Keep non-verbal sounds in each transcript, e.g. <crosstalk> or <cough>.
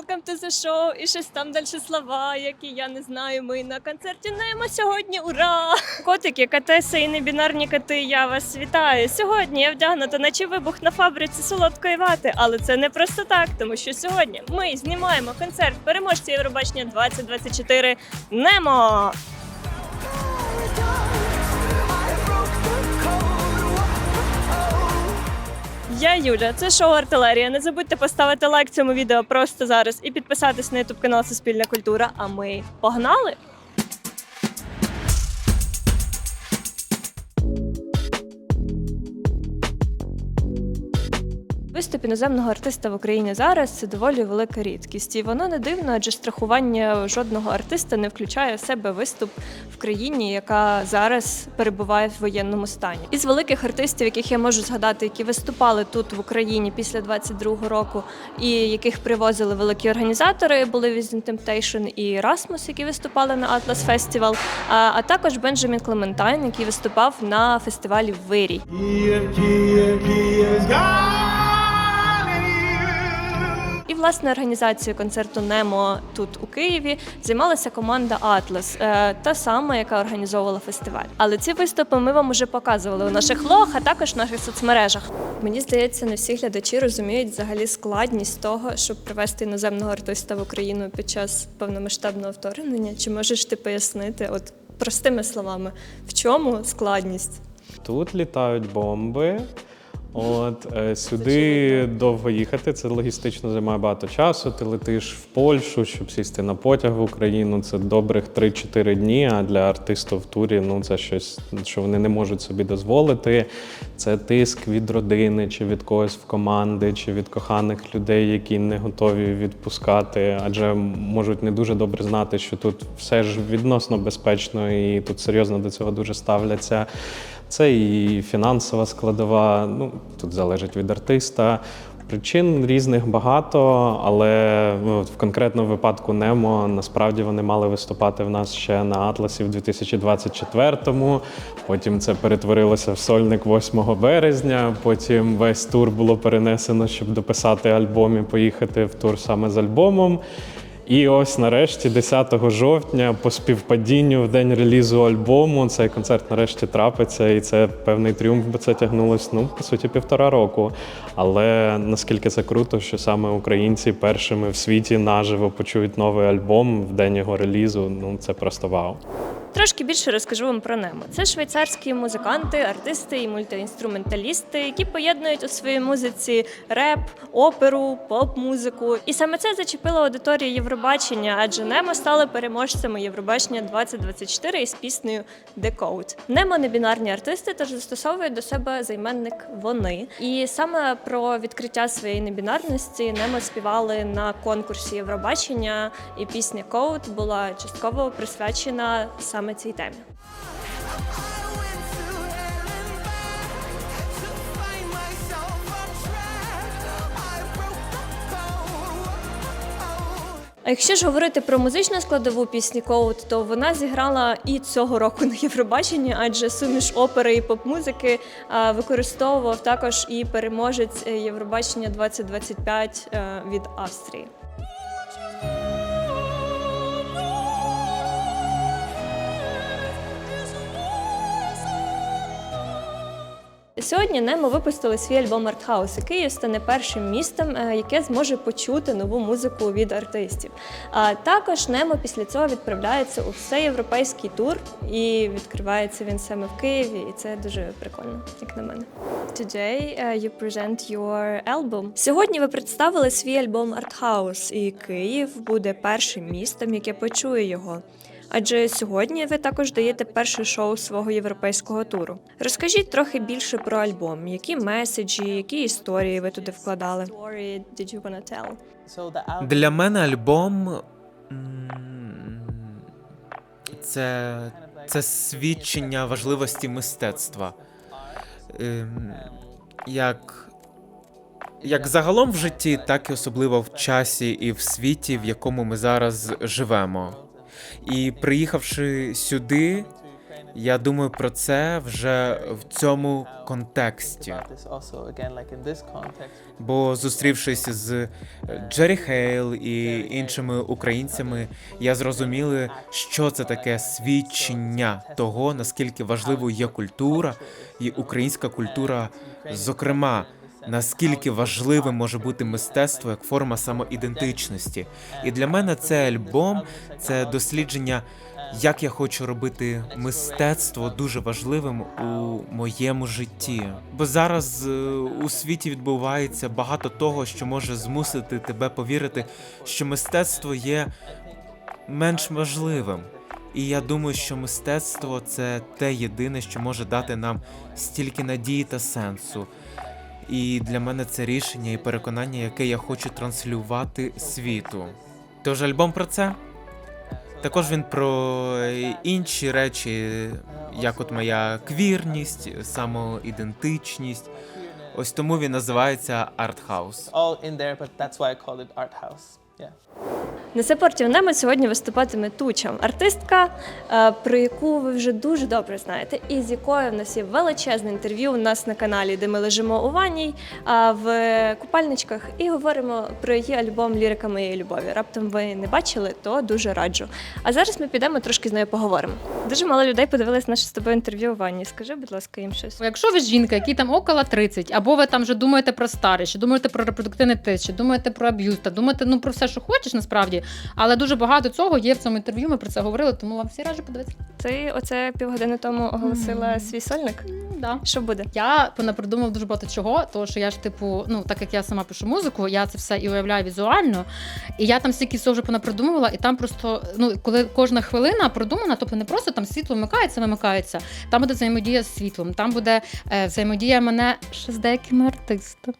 welcome to the show. І щось там далі слова, які я не знаю. Ми на концерті Немо сьогодні. Ура! Котики, катеси і небінарні коти. Я вас вітаю. Сьогодні я вдягнута, наче вибух на фабриці солодкої вати, але це не просто так, тому що сьогодні ми знімаємо концерт переможця Євробачення 2024 Немо. Я Юля, це шоу Артилерія. Не забудьте поставити лайк цьому відео просто зараз і підписатись на ютуб канал Суспільна культура. А ми погнали! Виступ іноземного артиста в Україні зараз це доволі велика рідкість, і воно не дивно, адже страхування жодного артиста не включає в себе виступ в країні, яка зараз перебуває в воєнному стані. Із великих артистів, яких я можу згадати, які виступали тут в Україні після 22-го року, і яких привозили великі організатори, були Vision Temptation і Rasmus, які виступали на Atlas Festival, а, а також Бенджамін Клементайн, який виступав на фестивалі в Вирі. Власне організацією концерту Немо тут у Києві займалася команда Атлас, е, та сама, яка організовувала фестиваль. Але ці виступи ми вам уже показували у наших влогах, а також в наших соцмережах. Мені здається, не всі глядачі розуміють взагалі складність того, щоб привести іноземного артиста в Україну під час повномасштабного вторгнення. Чи можеш ти пояснити, от простими словами, в чому складність? Тут літають бомби. От е, сюди довго їхати. Це логістично займає багато часу. Ти летиш в Польщу, щоб сісти на потяг в Україну. Це добрих 3-4 дні. А для артистів в турі ну це щось, що вони не можуть собі дозволити. Це тиск від родини, чи від когось в команди, чи від коханих людей, які не готові відпускати, адже можуть не дуже добре знати, що тут все ж відносно безпечно, і тут серйозно до цього дуже ставляться. Це і фінансова складова, ну тут залежить від артиста. Причин різних багато, але ну, в конкретному випадку Немо насправді вони мали виступати в нас ще на Атласі в 2024-му. Потім це перетворилося в сольник 8 березня. Потім весь тур було перенесено, щоб дописати альбом і поїхати в тур саме з альбомом. І ось нарешті, 10 жовтня, по співпадінню в день релізу альбому, цей концерт нарешті трапиться, і це певний тріумф, бо це тягнулось ну по суті півтора року. Але наскільки це круто, що саме українці першими в світі наживо почують новий альбом в день його релізу. Ну це просто вау. Трошки більше розкажу вам про Немо. Це швейцарські музиканти, артисти і мультиінструменталісти, які поєднують у своїй музиці реп, оперу, поп-музику. І саме це зачепило аудиторію Євробачення, адже Немо стали переможцями Євробачення 2024 із піснею Decode. Немо небінарні артисти, тож застосовують до себе займенник вони. І саме про відкриття своєї небінарності Немо співали на конкурсі Євробачення, і пісня Code була частково присвячена саме цій темі. А якщо ж говорити про музичну складову пісні Коут, то вона зіграла і цього року на Євробаченні, адже суміш опери і поп-музики використовував також і переможець Євробачення 2025 е, від Австрії. Сьогодні Немо випустили свій альбом Артхаус, і Київ стане першим містом, е, яке зможе почути нову музику від артистів. А також Немо після цього відправляється у всеєвропейський тур, і відкривається він саме в Києві, і це дуже прикольно, як на мене. Today uh, you present your album. Сьогодні ви представили свій альбом Артхаус, і Київ буде першим містом, яке почує його. Адже сьогодні ви також даєте перше шоу свого європейського туру. Розкажіть трохи більше про альбом, які меседжі, які історії ви туди вкладали. Для мене альбом це, це свідчення важливості мистецтва. Ем, Як, як загалом в житті, так і особливо в часі і в світі, в якому ми зараз живемо. І приїхавши сюди, Я думаю про це вже в цьому контексті. Бо зустрівшись з е, Джері Хейл і іншими українцями, я зрозуміли, що це таке свідчення того, наскільки важливою є культура і українська культура, зокрема. Наскільки важливим може бути мистецтво як форма самоідентичності, і для мене цей альбом це дослідження, як я хочу робити мистецтво дуже важливим у моєму житті. Бо зараз е, у світі відбувається багато того, що може змусити тебе повірити, що мистецтво є менш важливим. І я думаю, що мистецтво це те єдине, що може дати нам стільки надії та сенсу. І для мене це рішення і переконання, яке я хочу транслювати світу. Тож альбом про це. Також він про інші речі, як от моя квірність, самоідентичність. Ось тому він називається артхаус. all in there but that's why I call it art house На саппорті в немо сьогодні виступатиме Туча, артистка, е, про яку ви вже дуже добре знаєте, і з якою в нас є величезне інтерв'ю у нас на каналі, де ми лежимо у ванній в купальничках і говоримо про її альбом Лірика моєї любові. Раптом ви не бачили, то дуже раджу. А зараз ми підемо трошки з нею поговоримо. Дуже мало людей подивились наше з тобою інтерв'ю у ванні. Скажи, будь ласка, їм щось. Якщо ви жінка, якій там около 30, або ви там вже думаєте про старість, думаєте про репродуктивний тест, чи думаєте про аб'юз, думаєте ну про все, що хочеш, насправді. Але дуже багато цього є в цьому інтерв'ю. Ми про це говорили, тому вам всі раджу подивитися. Ти оце півгодини тому оголосила свій сольник. М, Да. Що буде? Я понапридумав дуже багато чого, тому що я ж, типу, ну так як я сама пишу музику, я це все і уявляю візуально. І я там стільки всього вже понапридумувала, і там просто, ну, коли кожна хвилина продумана, тобто не просто там світло вмикається, вимикається, там буде взаємодія з світлом, там буде е, взаємодія мене ще з деякими артистами.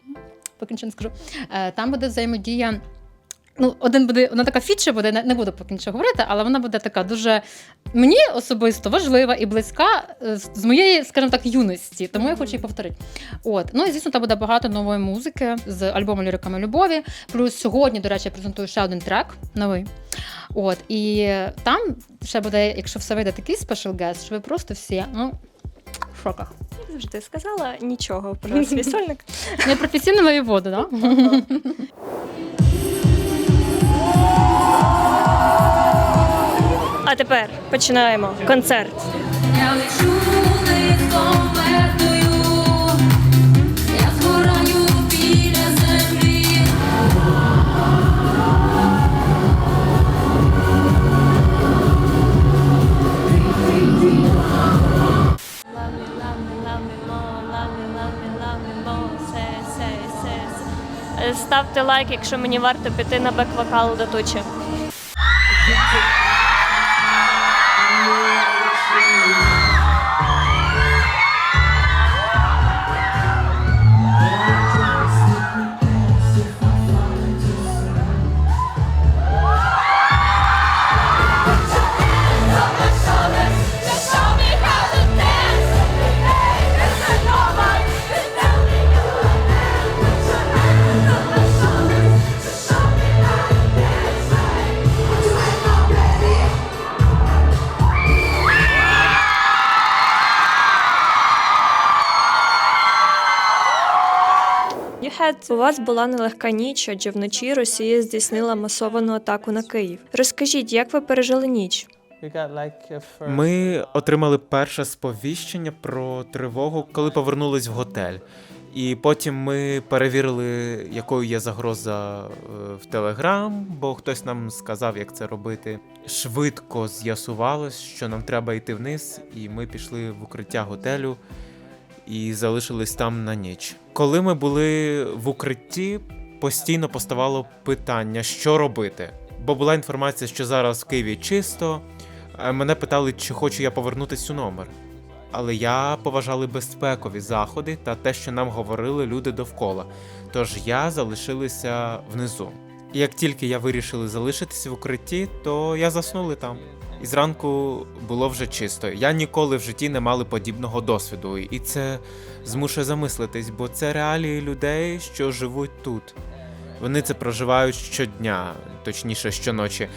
Поки нічого не скажу. Е, там буде взаємодія. Ну, один буде, вона така фіча буде, не, не буду поки нічого говорити, але вона буде така дуже мені особисто важлива і близька е, з моєї, скажімо так, юності, тому я хочу її повторити. От, ну і звісно, там буде багато нової музики з альбому Ліриками любові. Плюс сьогодні, до речі, я презентую ще один трек новий. От, і там ще буде, якщо все вийде, такий спешл гест, що ви просто всі ну, в шоках. Як завжди сказала нічого про свій <laughs> сольник. Не професійно воєвода, да? <laughs> А тепер починаємо концерт. Лайк, якщо мені варто піти на бек-вокал до тучі. Had... У вас була нелегка ніч, адже вночі Росія здійснила масовану атаку на Київ. Розкажіть, як ви пережили ніч? Ми отримали перше сповіщення про тривогу, коли повернулись в готель. І потім ми перевірили, якою є загроза е, в Телеграм, бо хтось нам сказав, як це робити. Швидко з'ясувалось, що нам треба йти вниз, і ми пішли в укриття готелю і залишились там на ніч. Коли ми були в укритті, постійно поставало питання, що робити. Бо була інформація, що зараз в Києві чисто. Е, Мене питали, чи хочу я повернутися у номер. Але я поважали безпекові заходи та те, що нам говорили люди довкола. Тож я залишилася внизу. І як тільки я вирішили залишитися в укритті, то я заснули там. І зранку було вже чисто. Я ніколи в житті не мали подібного досвіду, і це змушує замислитись, бо це реалії людей, що живуть тут. Вони це проживають щодня, точніше щоночі.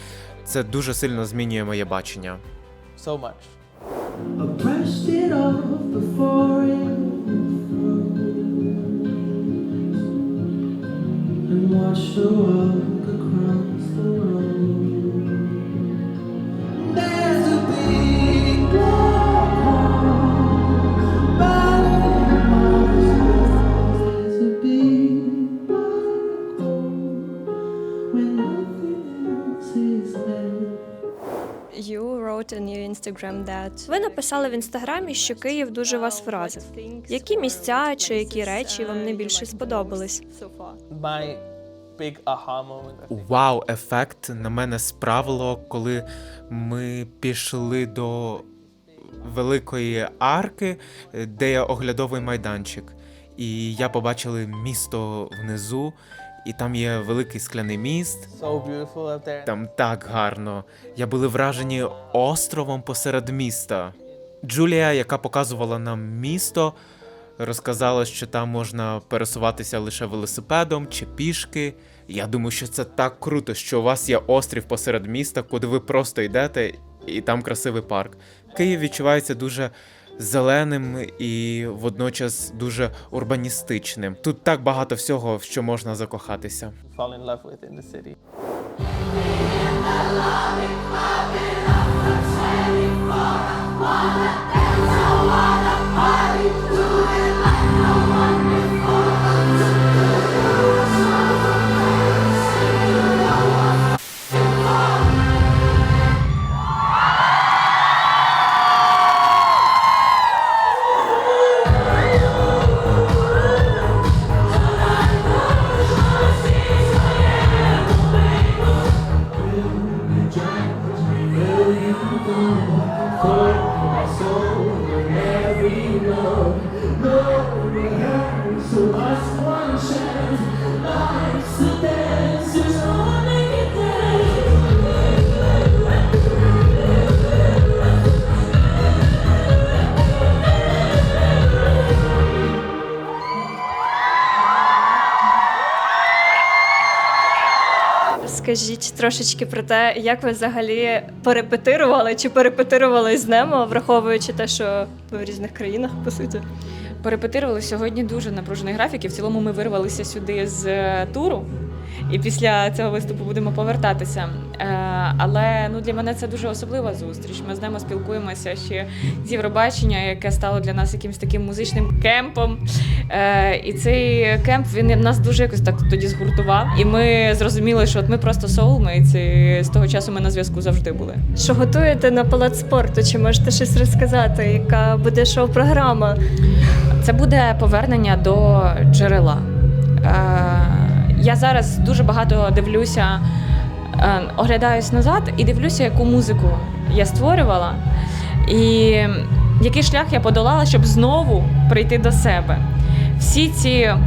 Це дуже сильно змінює моє бачення. so much it off before it and watched her walk Instagram that... Ви написали в інстаграмі, що Київ дуже вас вразив. Які місця чи які речі вам найбільше сподобались? Think, Вау-ефект на мене справило, коли ми пішли до великої арки, де є оглядовий майданчик. І я побачили місто внизу, і там є великий скляний міст. so beautiful up there. Там так гарно. Я були вражені островом посеред міста. Джулія, яка показувала нам місто, розказала, що там можна пересуватися лише велосипедом чи пішки. Я думаю, що це так круто, що у вас є острів посеред міста, куди ви просто йдете, і там красивий парк. Київ відчувається дуже зеленим і водночас дуже урбаністичним. Тут так багато всього, що можна закохатися. Fall in love with in the city. Скажіть трошечки про те, як ви взагалі перепетирували чи перепетирували з Немо, враховуючи те, що ви в різних країнах, по суті. Перепетирували сьогодні дуже напружений графік, і в цілому ми вирвалися сюди з е, туру. І після цього виступу будемо повертатися. Е, але ну для мене це дуже особлива зустріч. Ми з ними спілкуємося ще з Євробачення, яке стало для нас якимось таким музичним кемпом. Е, і цей кемп він нас дуже якось так тоді згуртував. І ми зрозуміли, що от ми просто soulmates, і з того часу ми на зв'язку завжди були. Що готуєте на палац спорту? Чи можете щось розказати? Яка буде шоу-програма? Це буде повернення до джерела. Я зараз дуже багато дивлюся, е, оглядаюсь назад і дивлюся, яку музику я створювала, і який шлях я подолала, щоб знову прийти до себе. Всі ці е,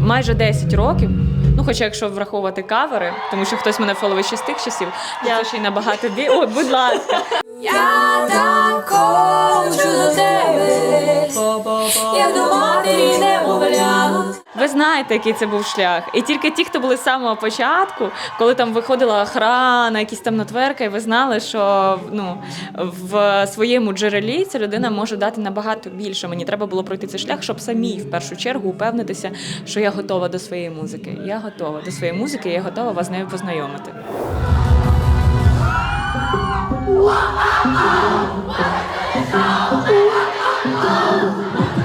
майже 10 років. Ну, хоча якщо враховувати кавери, тому що хтось мене фоловить ще з тих часів, то ще й набагато бі. О, будь ласка. Я так до тебе, як до матері немовля. Ви знаєте, який це був шлях. І тільки ті, хто були з самого початку, коли там виходила охрана, якісь там натверка, і ви знали, що ну, в своєму джерелі ця людина може дати набагато більше. Мені треба було пройти цей шлях, щоб самій в першу чергу упевнитися, що я готова до своєї музики. Я готова до своєї музики, я готова вас з нею познайомити. 我爱我，我的手，我爱我。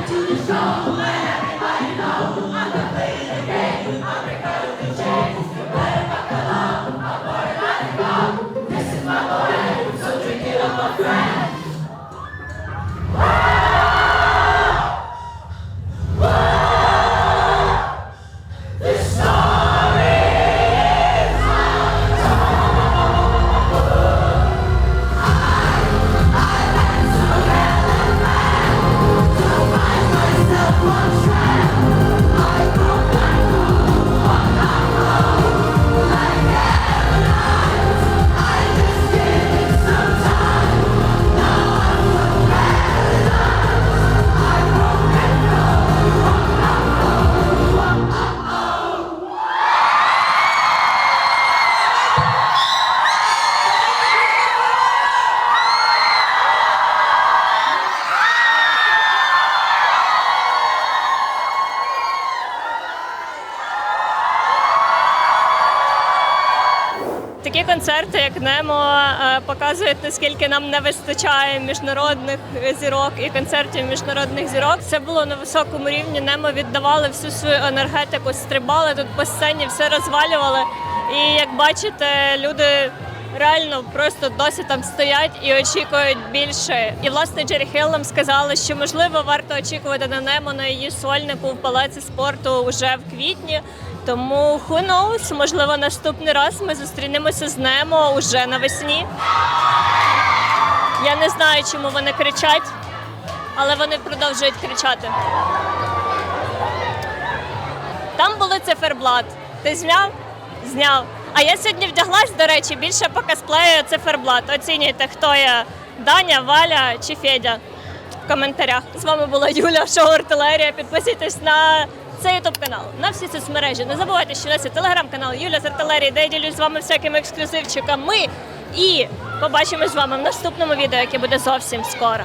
Концерти, як Немо, е, показують наскільки нам не вистачає міжнародних зірок і концертів міжнародних зірок. Це було на високому рівні. Немо віддавали всю свою енергетику, стрибали тут по сцені, все розвалювали. І як бачите, люди. Реально просто досі там стоять і очікують більше. І власне Джері Хейл нам сказала, що можливо варто очікувати на Немо на її сольнику в палаці спорту вже в квітні. Тому who knows, можливо, наступний раз ми зустрінемося з Немо уже навесні. Я не знаю, чому вони кричать, але вони продовжують кричати. Там були циферблат. Ти зняв? Зняв. А я сьогодні вдяглась, до речі, більше по косплею циферблат. Оцінюйте, хто я Даня, Валя чи Федя в коментарях. З вами була Юля, шоу артилерія. Підписуйтесь на цей ютуб канал, на всі соцмережі. Не забувайте, що у нас є телеграм-канал Юля з артилерії, де я ділюсь з вами всякими ексклюзивчиками. І побачимось з вами в наступному відео, яке буде зовсім скоро.